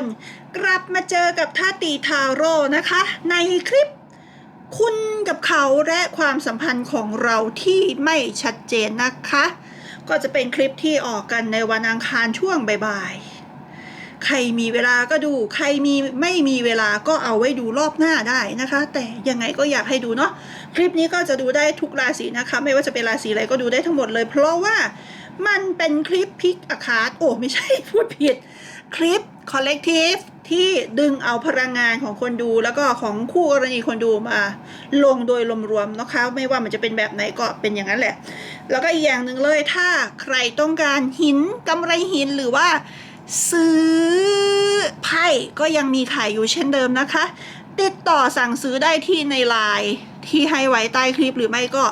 น กลับมาเจอกับท่าตีทาโร่นะคะ ในคลิปคุณกับเขาและความสัมพันธ์ของเราที่ไม่ชัดเจนนะคะ ก็จะเป็นคลิปที่ออกกันในวันอังคารช่วงบ่ายๆ ใครมีเวลาก็ดู ใครมีไม่มีเวลาก็เอาไว้ดูรอบหน้าได้นะคะ แต่ยังไงก็อยากให้ดูเนาะคลิปนี้ก็จะดูได้ทุกราศีนะคะ ไม่ว่าจะเป็นราศีอะไรก็ดูได้ทั้งหมดเลย เพราะว่ามันเป็นคลิปพิกอาคาร์ดโอ้ไม่ใช่พูดผิด คลิป คอลเลกทีฟที่ดึงเอาพลังงานของคนดู แล้วก็ของคู่กรณีคนดูมาลงโดยรวมๆนะคะ ไม่ว่ามันจะเป็นแบบไหนก็เป็นอย่างนั้นแหละ แล้วก็อีกอย่างหนึ่งเลยถ้าใครต้องการหินกำไรหินหรือว่าซื้อไพ่ก็ยังมีขายอยู่เช่นเดิมนะคะ ติดต่อสั่งซื้อได้ที่ในไลน์ที่ให้ไว้ใต้คลิปหรือไม่ก็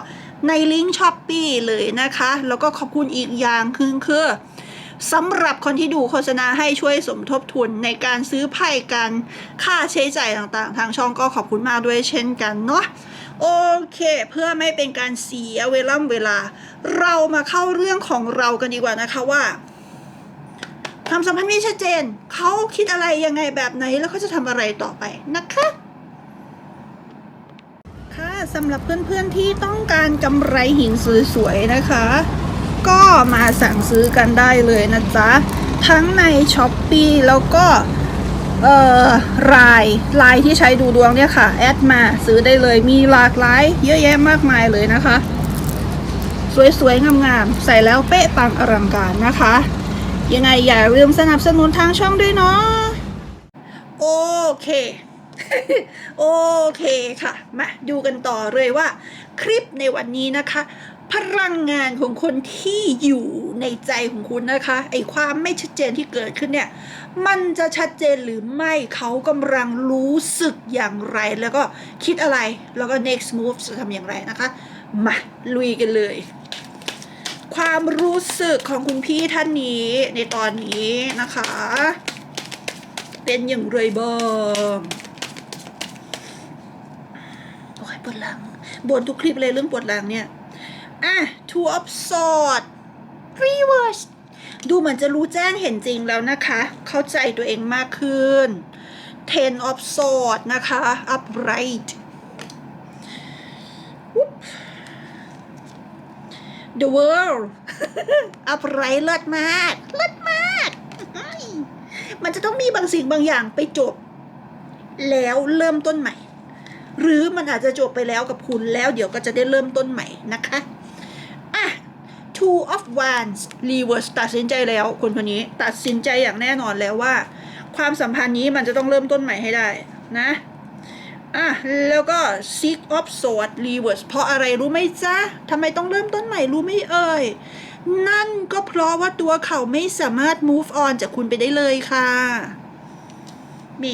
ในลิงก์ช้อปปีเลยนะคะ แล้วก็ขอบคุณอีกอย่างคือคือ สำหรับคนที่ดูโฆษณาให้ช่วยสมทบทุนในการซื้อไพ่กันค่าใช้จ่ายต่างๆ ทางช่องก็ขอบคุณมากด้วยเช่นกันเนาะโอเค เพื่อไม่เป็นการเสียเวลาเวลา เรามาเข้าเรื่องของเรากันดีกว่านะคะว่าความสัมพันธ์ไม่ชัดเจน เขาคิดอะไรยังไงแบบไหนแล้วเขาจะทำอะไรต่อไปนะคะค่ะสำหรับเพื่อนๆที่ต้องการกำไรหินสวยๆนะคะ ก็มาสั่งซื้อกันได้เลยนะจ๊ะ ทั้งใน s h อ p e e แล้วก็เอ่อรายลายที่ใช้ดูดวงเนี่ยค่ะ แอดมาซื้อได้เลยมีหลากหลายเยอะแยะมากมายเลยนะคะ สวยๆ งามๆ ใส่แล้วเป๊ะปังอลังการนะคะ ยังไงอย่าลืมสนับสนุนทางช่องด้วยเนาะโอเค โอเคค่ะ มาดูกันต่อเลยว่า คลิปในวันนี้นะคะ พลังงานของคนที่อยู่ในใจของคุณนะคะ ไอความไม่ชัดเจนที่เกิดขึ้นเนี่ย มันจะชัดเจนหรือไม่เขากำลังรู้สึกอย่างไร แล้วก็คิดอะไรแล้วก็ next move จะทำอย่างไรนะคะ มาลุยกันเลย ความรู้สึกของคุณพี่ท่านนี้ในตอนนี้นะคะ เป็นอย่างไรบ้างโอ้ยปวดหลังบนทุกคลิปเลยเรื่องปวดหลังเนี่ย อะ two of swords reverse ดูเหมือนจะรู้แจ้งเห็นจริงแล้วนะคะ เข้าใจตัวเองมากขึ้น ten of swords นะคะ upright the world upright เลิศมากเลิศมาก มันจะต้องมีบางสิ่งบางอย่างไปจบ แล้วเริ่มต้นใหม่ หรือมันอาจจะจบไปแล้วกับคุณแล้วเดี๋ยวก็จะได้เริ่มต้นใหม่นะคะ two of wands reverse ตัดสินใจแล้วคนคนนี้ตัดสินใจอย่างแน่นอนแล้วว่า ความสัมพันธ์นี้มันจะต้องเริ่มต้นใหม่ให้ได้นะอะแล้วก็ six of swords reverse เพราะอะไรรู้ไหมจ๊ะทำไมต้องเริ่มต้นใหม่รู้ไหมเอ่ยนั่นก็เพราะว่าตัวเขาไม่สามารถ move on จากคุณไปได้เลยค่ะแหม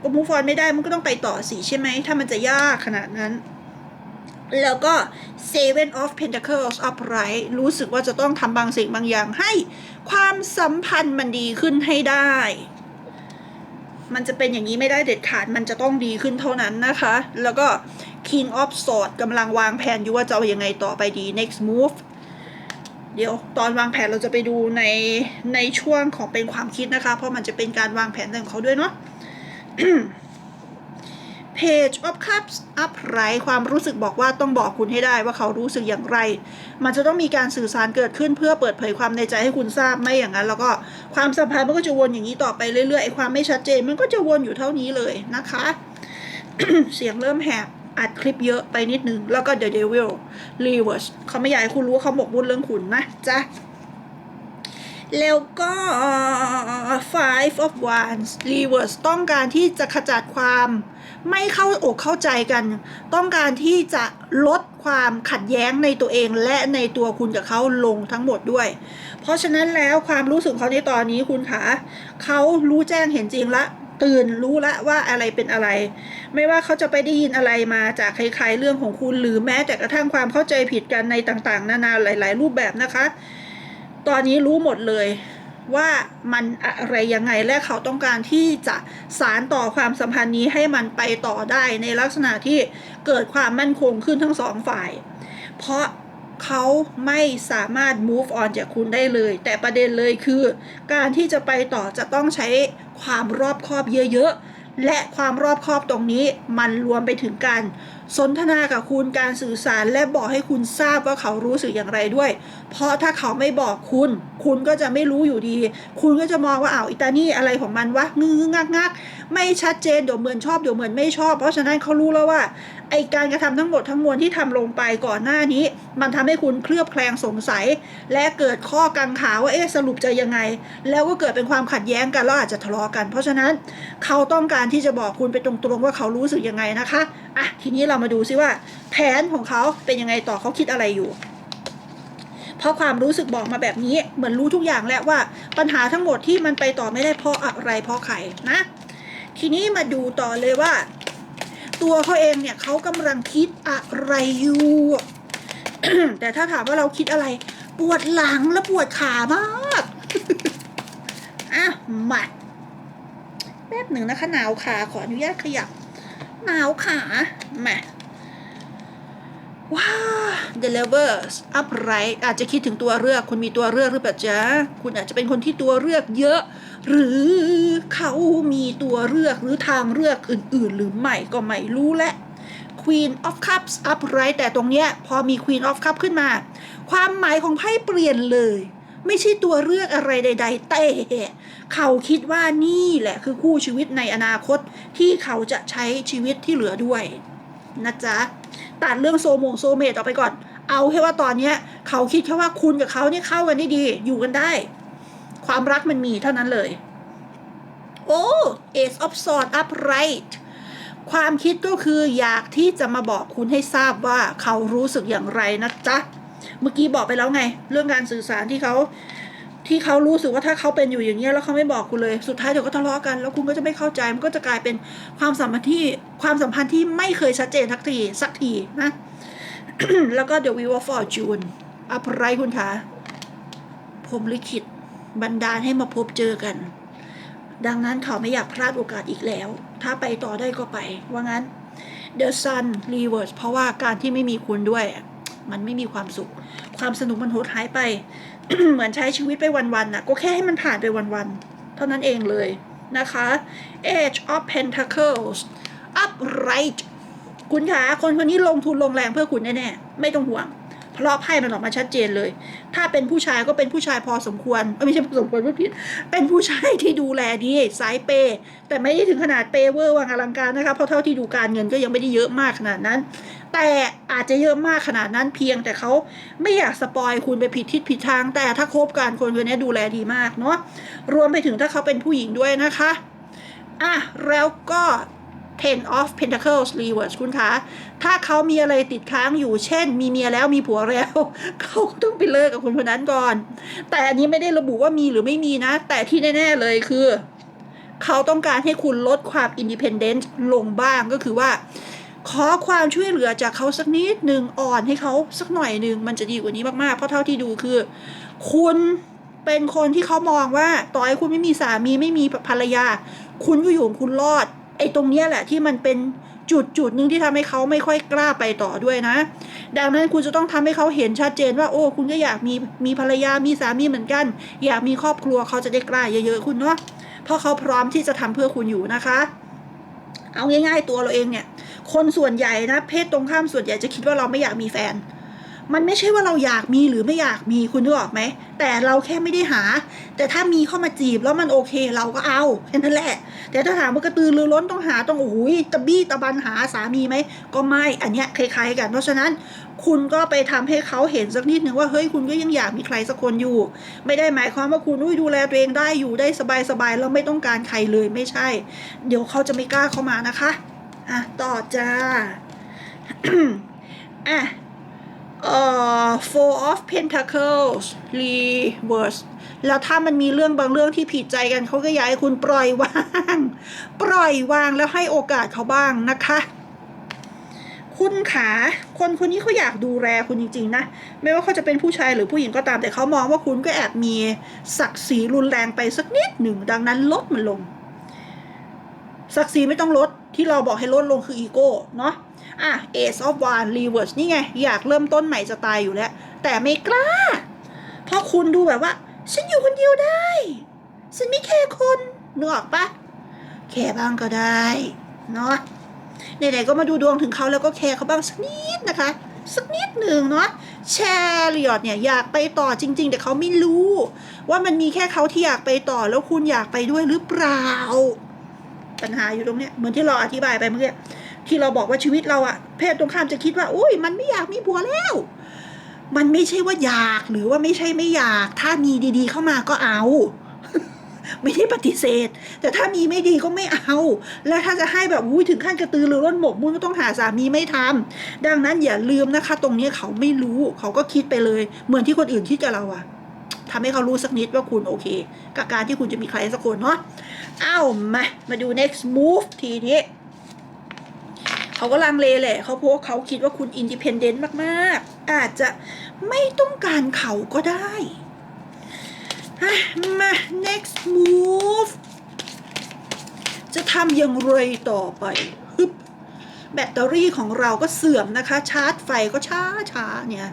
ก็ move on ไม่ได้มันก็ต้องไปต่อสิใช่ไหมถ้ามันจะยากขนาดนั้น แล้วก็ seven of pentacles upright รู้สึกว่าจะต้องทำบางสิ่งบางอย่างให้ ความสัมพันธ์มันดีขึ้นให้ได้ มันจะเป็นอย่างนี้ไม่ได้เด็ดขาด มันจะต้องดีขึ้นเท่านั้นนะคะ แล้วก็ king of swords กำลังวางแผนอยู่ว่าจะเอาอยัางไงต่อไปดี next move เดี๋ยวตอนวางแผนเราจะไปดูในในช่วงของเป็นความคิดนะคะ เพราะมันจะเป็นการวางแผนของเขาด้วยเนาะ Page of Cups upright ความรู้สึกบอกว่าต้องบอกคุณให้ได้ว่าเขารู้สึกอย่างไร มันจะต้องมีการสื่อสารเกิดขึ้นเพื่อเปิดเผยความในใจให้คุณทราบไม่อย่างนั้น แล้วก็ความสัมพันธ์มันก็จะวนอย่างนี้ต่อไปเรื่อยๆไอ้ความไม่ชัดเจนมันก็จะวนอยู่เท่านี้เลยนะคะ เสียงเริ่มแหบอัดคลิปเยอะไปนิดนึง แล้วก็ The Devil Reverse เขาไม่อยากให้คุณรู้ว่าเขาหมกมุ่นเรื่องคุณนะจ๊ะแล้วก็ five of wands reverse ต้องการที่จะขจัดความไม่เข้าอกเข้าใจกัน ต้องการที่จะลดความขัดแย้งในตัวเองและในตัวคุณกับเขาลงทั้งหมดด้วย เพราะฉะนั้นแล้วความรู้สึกเขาในตอนนี้คุณคะเขารู้แจ้งเห็นจริงละตื่นรู้ละว่าอะไรเป็นอะไร ไม่ว่าเขาจะไปได้ยินอะไรมาจากใครๆเรื่องของคุณหรือแม้แต่กระทั่งความเข้าใจผิดกันในต่างๆ นานาหลาย ๆ รูปแบบนะคะ ตอนนี้รู้หมดเลย ว่ามันอะไรยังไงและเขาต้องการที่จะสารต่อความสัมพันธ์นี้ให้มันไปต่อได้ในลักษณะที่เกิดความมั่นคงขึ้นทั้งสองฝ่าย เพราะเขาไม่สามารถ move on จากคุณได้เลย แต่ประเด็นเลยคือ การที่จะไปต่อจะต้องใช้ความรอบคอบเยอะๆ และความรอบคอบตรงนี้มันรวมไปถึงการ สนทนากับคุณการสื่อสารและบอกให้คุณทราบว่าเขารู้สึกอย่างไรด้วย เพราะถ้าเขาไม่บอกคุณ คุณก็จะไม่รู้อยู่ดี คุณก็จะมองว่าอ้าวอิตานี่อะไรของมันวะงึงงักงักไม่ชัดเจนเดี๋ยวเหมือนชอบเดี๋ยวเหมือนไม่ชอบ เพราะฉะนั้นเขารู้แล้วว่าไอการกระทำทั้งหมดทั้งมวลที่ทำลงไปก่อนหน้านี้ มันทำให้คุณเคลือบแคลงสงสัย และเกิดข้อกังขาว่าเอ๊ะสรุปจะยังไง แล้วก็เกิดเป็นความขัดแย้งกันแล้วอาจจะทะเลาะกัน เพราะฉะนั้นเขาต้องการที่จะบอกคุณไปตรงๆว่าเขารู้สึกยังไงนะคะอะทีนี้เรามาดูซิว่า แผนของเขาเป็นยังไงต่อเขาคิดอะไรอยู่ เพราะความรู้สึกบอกมาแบบนี้เหมือนรู้ทุกอย่างแล้วว่าปัญหาทั้งหมดที่มันไปต่อไม่ได้เพราะอะไรเพราะใครนะ ทีนี้มาดูต่อเลยว่า ตัวเขาเองเนี่ยเขากำลังคิดอะไรอยู่แต่ถ้าถามว่าเราคิดอะไร ปวดหลังและปวดขามากอะมาแป๊บหนึ่งนะคะหนาวขาขออนุญาตขยับ หนาวขามาว้า The Lovers Upright อาจจะคิดถึงตัวเลือกคุณมีตัวเลือกหรือเปล่าจ๊ะ คุณอาจจะเป็นคนที่ตัวเลือกเยอะ หรือเขามีตัวเลือกหรือทางเลือกอื่น ๆ หรือไม่ก็ไม่รู้แหละ Queen of Cups Upright แต่ตรงเนี้ยพอมี Queen of Cups ขึ้นมา ความหมายของไพ่เปลี่ยนเลย ไม่ใช่ตัวเลือกอะไรใด ๆ แต่เขาคิดว่านี่แหละคือคู่ชีวิตในอนาคตที่เขาจะใช้ชีวิตที่เหลือด้วยนะจ๊ะตัดเรื่องโซมงโซเมตออกไปก่อน เอาแค่ว่าตอนเนี้ยเขาคิดแค่ว่าคุณกับเขาเนี่ยเข้ากันได้ดี อยู่กันได้ ความรักมันมีเท่านั้นเลย โอ้ Ace of Swords upright ความคิดก็คืออยากที่จะมาบอกคุณให้ทราบว่าเขารู้สึกอย่างไรนะจ๊ะ เมื่อกี้บอกไปแล้วไง เรื่องการสื่อสารที่เขาที่เขารู้สึกว่าถ้าเขาเป็นอยู่อย่างเงี้ยแล้วเขาไม่บอกคุณเลยสุดท้ายเดี๋ยวก็ทะเลาะกัน แล้วคุณก็จะไม่เข้าใจมันก็จะกลายเป็นความสัมพันธ์ที่ความสัมพันธ์ที่ไม่เคยชัดเจนทักทีสักทีนะแล้วก็ The Wheel of Fortune อะไรคุณคะผมลิขิตบันดาลให้มาพบเจอกัน ดังนั้นเขาไม่อยากพลาดโอกาสอีกแล้ว ถ้าไปต่อได้ก็ไป ว่างั้น The Sun Reverse เพราะว่าการที่ไม่มีคุณด้วย มันไม่มีความสุข ความสนุกมันหดหายไป เหมือนใช้ชีวิตไปวันๆน่ะก็แค่ให้มันผ่านไปวันๆ เท่านั้นเองเลยนะคะ Age of Pentacles upright คุณคะคนคนนี้ลงทุนลงแรงเพื่อคุณแน่ๆ ไม่ต้องห่วง เพราะไพ่มันออกมาชัดเจนเลย ถ้าเป็นผู้ชายก็เป็นผู้ชายพอสมควร ไม่ใช่พอสมควรพูดผิด เป็นผู้ชายที่ดูแลดีสายเปย์แต่ไม่ได้ถึงขนาดเปย์เวอร์วังอลังการนะคะ เพราะเท่าที่ดูการเงินก็ยังไม่ได้เยอะมากขนาดนั้น แต่อาจจะเยอะมากขนาดนั้นเพียงแต่เขาไม่อยากสปอยคุณไปผิดทิศผิดทาง แต่ถ้าคบกันคนคนนี้ดูแลดีมากเนาะรวมไปถึงถ้าเขาเป็นผู้หญิงด้วยนะคะอะแล้วก็ Ten of Pentacles Reverse คุณคะ ถ้าเขามีอะไรติดค้างอยู่ เช่น มีเมียแล้วมีผัวแล้ว เขาก็ต้องไปเลิกกับคนคนนั้นก่อน แต่อันนี้ไม่ได้ระบุว่ามีหรือไม่มีนะ แต่ที่แน่ ๆ เลยคือ เขาต้องการให้คุณลดความ independent ลงบ้างก็คือว่า ขอความช่วยเหลือจากเขาสักนิดหนึ่งอ่อนให้เขาสักหน่อยหนึ่งมันจะดีกว่านี้มากๆ เพราะเท่าที่ดูคือ คุณเป็นคนที่เขามองว่า ต่อให้คุณไม่มีสามีไม่มีภรรยา คุณก็อยู่ของคุณรอด ไอ้ตรงเนี้ยแหละที่มันเป็นจุดจุดหนึ่งที่ทำให้เขาไม่ค่อยกล้าไปต่อด้วยนะ ดังนั้นคุณจะต้องทำให้เขาเห็นชัดเจนว่าโอ้ คุณก็อยากมีมีภรรยามีสามีเหมือนกัน อยากมีครอบครัวเขาจะได้กล้าเยอะๆคุณเนาะเพราะเขาพร้อมที่จะทำเพื่อคุณอยู่นะคะ เอาง่ายๆตัวเราเองเนี่ย คนส่วนใหญ่นะเพศตรงข้ามส่วนใหญ่จะคิดว่าเราไม่อยากมีแฟน มันไม่ใช่ว่าเราอยากมีหรือไม่อยากมีคุณนึกออกไหม แต่เราแค่ไม่ได้หา แต่ถ้ามีเข้ามาจีบแล้วมันโอเคเราก็เอาแค่นั้นแหละ แต่ถ้าถามว่ากระตือรือร้นต้องหาต้องโอ้ยตะบี้ตะบันหาสามีไหมก็ไม่อันเนี้ยคล้ายๆกัน เพราะฉะนั้นคุณก็ไปทำให้เขาเห็นสักนิดหนึ่งว่าเฮ้ยคุณก็ยังอยากมีใครสักคนอยู่ ไม่ได้หมายความว่าคุณอุ้ยดูแลตัวเองได้อยู่ได้สบายๆแล้วไม่ต้องการใครเลยไม่ใช่ เดี๋ยวเขาจะไม่กล้าเข้ามานะคะอะต่อจ้าอะ เอ่อ four of pentacles reverse แล้วถ้ามันมีเรื่องบางเรื่องที่ผิดใจกันเขาก็อยากให้คุณปล่อยวาง ปล่อยวางแล้วให้โอกาสเขาบ้างนะคะ คุณขาคนคนนี้เขาอยากดูแลคุณจริง ๆ นะ ไม่ว่าเขาจะเป็นผู้ชายหรือผู้หญิงก็ตามแต่เขามองว่าคุณก็แอบมีศักดิ์ศรีรุนแรงไปสักนิดหนึ่งดังนั้นลดมันลง ศักดิ์ศรีไม่ต้องลดที่เราบอกให้ลดลงคืออีโก้เนาะอะ Ace of Wands Reverse นี่ไง อยากเริ่มต้นใหม่จะตายอยู่แล้ว แต่ไม่กล้า เพราะคุณดูแบบว่า ฉันอยู่คนเดียวได้ ฉันไม่แคร์คนนึกออกปะแคร์บ้างก็ได้เนาะไหนๆก็มาดูดวงถึงเขาแล้วก็แคร์เขาบ้างสักนิดนะคะ สักนิดหนึ่งเนาะแชร์ริออดเนี่ยอยากไปต่อจริง ๆ แต่เขาไม่รู้ ว่ามันมีแค่เขาที่อยากไปต่อแล้วคุณอยากไปด้วยหรือเปล่า ปัญหาอยู่ตรงเนี้ยเหมือนที่เราอธิบายไปเมื่อกี้ที่เราบอกว่าชีวิตเราอะเพศตรงข้ามจะคิดว่าอุ้ยมันไม่อยากมีผัวแล้ว มันไม่ใช่ว่าอยากหรือว่าไม่ใช่ไม่อยาก ถ้ามีดีๆเข้ามาก็เอา ไม่ได้ปฏิเสธ แต่ถ้ามีไม่ดีก็ไม่เอา แล้วถ้าจะให้แบบอุ้ยถึงขั้นกระตือรือร้นหมกมุ่นก็ต้องหาสามีไม่ทำดังนั้นอย่าลืมนะคะ ตรงนี้เขาไม่รู้เขาก็คิดไปเลย เหมือนที่คนอื่นคิดกับเราอะ ทำให้เขารู้สักนิดว่าคุณโอเค กับการที่คุณจะมีใครสักคนเนาะเอ้ามามาดู next move ทีนี้เขาก็ลังเลแหละเขาเพราะว่าเขาคิดว่าคุณ independent มากๆ อาจจะไม่ต้องการเขาก็ได้มา next move จะทำอย่างไรต่อไปฮึบแบตเตอรี่ของเราก็เสื่อมนะคะ ชาร์จไฟก็ช้าช้าเนี่ย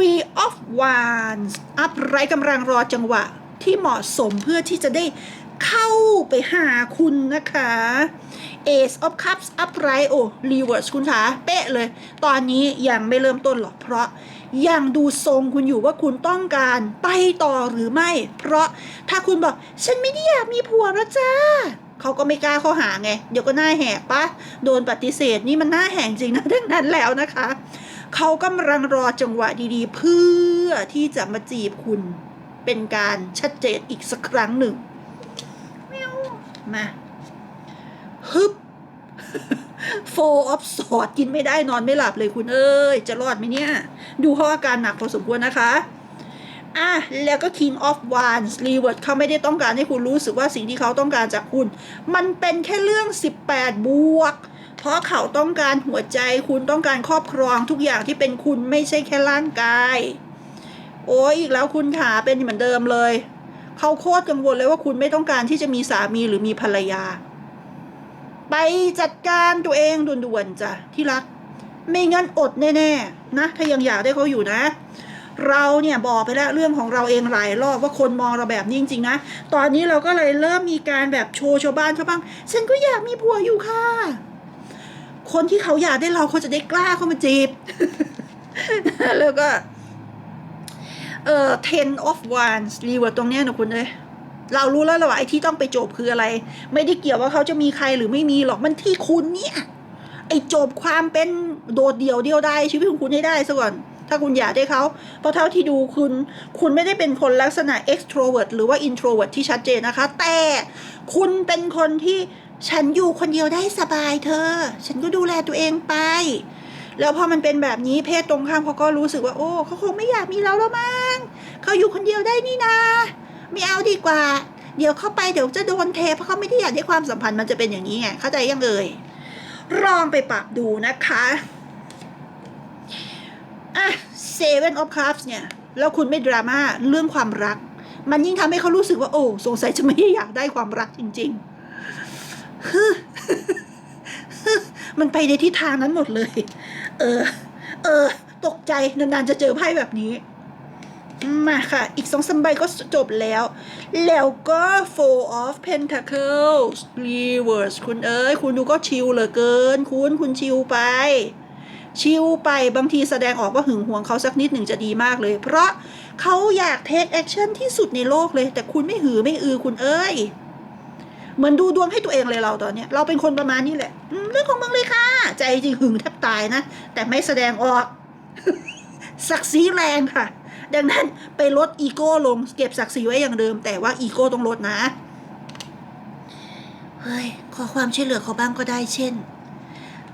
Tree of Wands อัพไรกำลังรอจังหวะที่เหมาะสมเพื่อที่จะได้เข้าไปหาคุณนะคะ Ace of Cups upright โอ้ reverse คุณคะเป๊ะเลย ตอนนี้ยังไม่เริ่มต้นหรอก เพราะยังดูทรงคุณอยู่ว่าคุณต้องการไปต่อหรือไม่ เพราะถ้าคุณบอก ฉันไม่ได้อยากมีผัวแล้วจ้าเขาก็ไม่กล้าเข้าหาไง เดี๋ยวก็หน้าแหกปะโดนปฏิเสธนี่มันหน้าแหกจริงนะดังนั้นแล้วนะคะ เขากำลังรอจังหวะดีๆ เพื่อที่จะมาจีบคุณ เป็นการชัดเจนอีกสักครั้งหนึ่งแมวมาฮึบ Four of Swords กินไม่ได้นอนไม่หลับเลยคุณเอ้ย จะรอดไหมเนี่ย ดูเขาอาการหนักพอสมควรนะคะ อะ แล้วก็ King of Wands Reverse เขาไม่ได้ต้องการให้คุณรู้สึกว่าสิ่งที่เขาต้องการจากคุณ มันเป็นแค่เรื่อง 18 บวก เพราะเขาต้องการหัวใจคุณต้องการครอบครองทุกอย่างที่เป็นคุณไม่ใช่แค่ร่างกาย โอ้ยอีกแล้วคุณขาเป็นเหมือนเดิมเลย เขาโคตรกังวลเลยว่าคุณไม่ต้องการที่จะมีสามีหรือมีภรรยา ไปจัดการตัวเองด่วนๆจ้ะที่รัก ไม่งั้นอดแน่ๆนะ ถ้ายังอยากได้เขาอยู่นะเราเนี่ยบอกไปแล้วเรื่องของเราเองหลายรอบว่าคนมองเราแบบนี้จริงๆนะ ตอนนี้เราก็เลยเริ่มมีการแบบโชว์ชาวบ้านเขาบ้าง ฉันก็อยากมีผัวอยู่ค่ะ คนที่เขาอยากได้เราเขาจะได้กล้าเข้ามาจีบ แล้วก็ เอ่อ ten of wands รีเวิร์ดตรงเนี้ยนะคุณเลยเรารู้แล้วแหละว่าไอ้ที่ต้องไปจบคืออะไร ไม่ได้เกี่ยวว่าเขาจะมีใครหรือไม่มีหรอกมันที่คุณเนี่ย ไอ้จบความเป็นโดดเดี่ยวเดียวได้ชีวิตของคุณให้ได้ซะก่อน ถ้าคุณอยากได้เขาเพราะเท่าที่ดูคุณ คุณไม่ได้เป็นคนลักษณะ extrovert หรือว่า introvert ที่ชัดเจนนะคะ แต่คุณเป็นคนที่ ฉันอยู่คนเดียวได้สบายเธอ ฉันก็ดูแลตัวเองไป แล้วพอมันเป็นแบบนี้เพศตรงข้ามเขาก็รู้สึกว่า โอ้เขาคงไม่อยากมีเราแล้วมั้งเขาอยู่คนเดียวได้นี่นาไม่เอาดีกว่า เดี๋ยวเข้าไปเดี๋ยวจะโดนเทเพราะเขาไม่ได้อยากได้ความสัมพันธ์มันจะเป็นอย่างนี้ไงเข้าใจยังเอ่ยลองไปปรับดูนะคะอะ Seven of Cups เนี่ยแล้วคุณไม่ดราม่าเรื่องความรัก มันยิ่งทำให้เขารู้สึกว่าโอ้สงสัยจะไม่ได้อยากได้ความรักจริง ๆ มันไปในทิศทางนั้นหมดเลย เออ เออ ตกใจนานๆจะเจอไพ่แบบนี้ มาค่ะ อีกสองสามใบก็จบแล้ว แล้วก็ four of pentacles reverse คุณเอ้ย คุณดูก็ชิลเหลือเกิน คุณ คุณชิลไป ชิลไป บางทีแสดงออกว่าหึงหวงเขาสักนิดหนึ่งจะดีมากเลย เพราะเขาอยาก take action ที่สุดในโลกเลย แต่คุณไม่หือไม่อือคุณเอ้ย เหมือนดูดวงให้ตัวเองเลยเราตอนเนี้ยเราเป็นคนประมาณนี้แหละเรื่องของมึงเลยค่ะ ใจจริงหึงแทบตายนะ แต่ไม่แสดงออกศักดิ์ศรีแรงค่ะ ดังนั้นไปลดอีโก้ลงเก็บศักดิ์ศรีไว้อย่างเดิม แต่ว่าอีโก้ต้องลดนะ เฮ้ย ขอความช่วยเหลือเขาบ้างก็ได้เช่น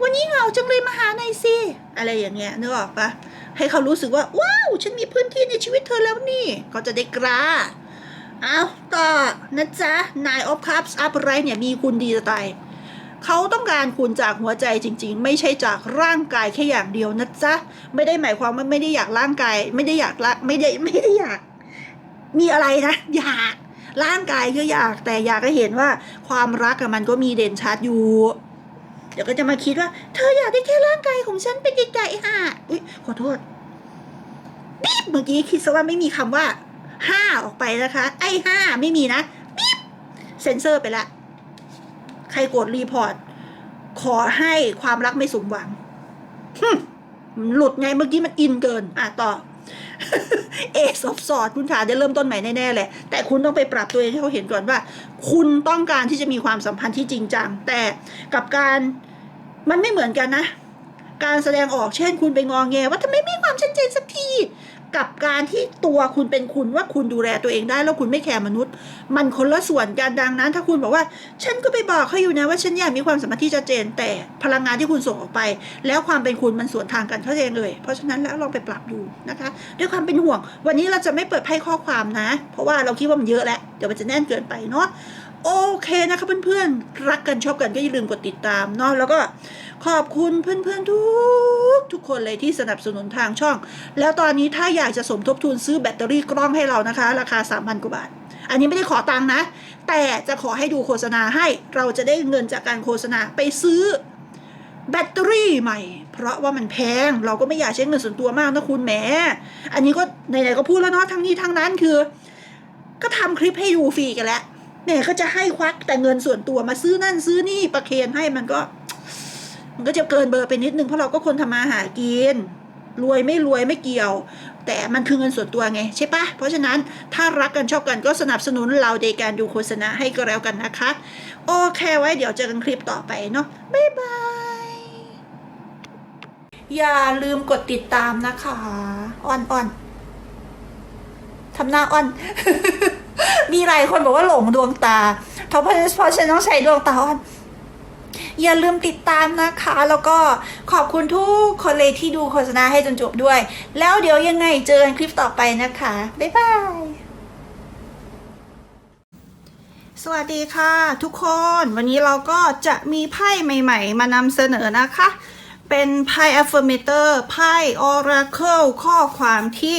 วันนี้เหงาจังเลยมาหาหน่อยสิอะไรอย่างเงี้ยนึกออกปะให้เขารู้สึกว่า ว้าว ฉันมีพื้นที่ในชีวิตเธอแล้วนี่ เขาจะได้กล้า เอาต่อนะจ๊ะ Nine of Cups upright เนี่ยมีคุณดีจะตายเขาต้องการคุณจากหัวใจจริง ๆ ไม่ใช่จากร่างกายแค่อย่างเดียวนะจ๊ะไม่ได้หมายความว่าไม่ได้อยากร่างกาย ไม่ได้อยากละไม่ได้ไม่ได้อยาก มีอะไรนะอยากร่างกายก็อยากแต่อยากให้เห็นว่าความรักมันก็มีเด่นชัดอยู่ เดี๋ยวก็จะมาคิดว่า เธออยากได้แค่ร่างกายของฉันเป็นใหญ่ๆห่าอุ้ยขอโทษบีบเมื่อกี้คิดซะว่าไม่มีคำว่า ห้าออกไปนะคะ ไอ้ห้าไม่มีนะบีบเซ็นเซอร์ไปละ ใครกดรีพอร์ต ขอให้ความรักไม่สมหวังหลุดไงเมื่อกี้มันอินเกิน อะต่อ เอซอฟสอดคุณขาจะเริ่มต้นใหม่แน่ๆเลยแต่คุณต้องไปปรับตัวเองให้เขาเห็นก่อนว่า คุณต้องการที่จะมีความสัมพันธ์ที่จริงจัง แต่กับการมันไม่เหมือนกันนะ การแสดงออกเช่น คุณไปงองแงว่าทำไมไม่มีความชัดเจนสักที กับการที่ตัวคุณเป็นคุณว่าคุณดูแลตัวเองได้แล้วคุณไม่แคร์มนุษย์ มันคนละส่วนกันดังนั้น ถ้าคุณบอกว่า ฉันก็ไปบอกเขาอยู่นะว่าฉันอยากมีความสัมพันธ์ที่ชัดเจน แต่พลังงานที่คุณส่งออกไป แล้วความเป็นคุณมันสวนทางกันเท่านั้นเลย เพราะฉะนั้นแล้วลองไปปรับดูนะคะ ด้วยความเป็นห่วง วันนี้เราจะไม่เปิดไพ่ข้อความนะ เพราะว่าเราคิดว่ามันเยอะแล้วเดี๋ยวมันจะแน่นเกินไปเนาะ โอเคนะคะเพื่อนๆ รักกันชอบกันก็อย่าลืมกดติดตามเนาะแล้วก็ขอบคุณเพื่อนๆ ทุกทุกคนเลยที่สนับสนุนทางช่อง แล้วตอนนี้ถ้าอยากจะสมทบทุนซื้อแบตเตอรี่กล้องให้เรานะคะ ราคา 3,000 กว่าบาท อันนี้ไม่ได้ขอตังค์นะ แต่จะขอให้ดูโฆษณาให้เราจะได้เงินจากการโฆษณาไปซื้อแบตเตอรี่ใหม่ เพราะว่ามันแพงเราก็ไม่อยากใช้เงินส่วนตัวมากนะคุณแหม อันนี้ก็ไหนๆก็พูดแล้วเนาะทั้งนี้ทั้งนั้นคือ ก็ทำคลิปให้ดูฟรีกันแล้ว แหมก็จะให้ควักแต่เงินส่วนตัวมาซื้อนั่นซื้อนี่ประเคนให้มันก็ มันก็จะเกินเบอร์ไปนิดนึงเพราะเราก็คนทำมาหากินรวยไม่รวยไม่เกี่ยว แต่มันคือเงินส่วนตัวไงใช่ปะเพราะฉะนั้นถ้ารักกันชอบกันก็สนับสนุนเราในการดูโฆษณาให้ก็แล้วกันนะคะ โอเคไว้เดี๋ยวเจอกันคลิปต่อไปเนาะบ๊ายบายอย่าลืมกดติดตามนะคะอ่อนอ่อนทำหน้าอ่อน มีหลายคนบอกว่าหลงดวงตาเพราะเพราะฉันต้องใช้ดวงตาอ่อนอย่าลืมติดตามนะคะ แล้วก็ขอบคุณทุกคนเลยที่ดูโฆษณาให้จนจบด้วย แล้วเดี๋ยวยังไงเจอกันคลิปต่อไปนะคะ บ๊ายบาย สวัสดีค่ะ ทุกคนวันนี้เราก็จะมีไพ่ใหม่ ๆ มานำเสนอนะคะ เป็นไพ่ affirmator ไพ่ oracle ข้อความที่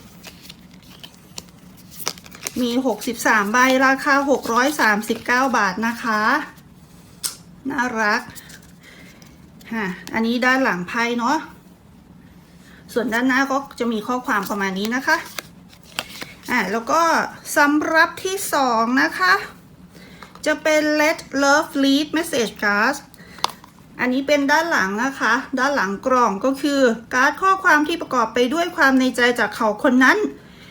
มี 63 ใบราคา 639 บาทนะคะ น่ารักฮะอันนี้ด้านหลังไพ่เนาะส่วนด้านหน้าก็จะมีข้อความประมาณนี้นะคะอ่าแล้วก็สำหรับที่สองนะคะ จะเป็น let love lead message card อันนี้เป็นด้านหลังนะคะ ด้านหลังกล่องก็คือ การ์ดข้อความที่ประกอบไปด้วยความในใจจากเขาคนนั้น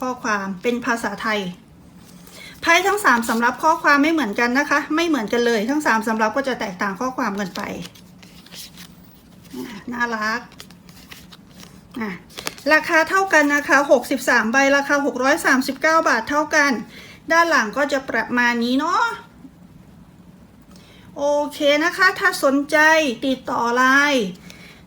ข้อความเป็นภาษาไทยไพ่ทั้งสามสำรับข้อความไม่เหมือนกันนะคะ ไม่เหมือนกันเลยทั้งสามสำรับก็จะแตกต่างข้อความกันไปน่ารักอะราคาเท่ากันนะคะ 63 ใบราคา 639 บาทเท่ากัน ด้านหลังก็จะประมาณนี้เนาะโอเคนะคะ ถ้าสนใจติดต่อไลน์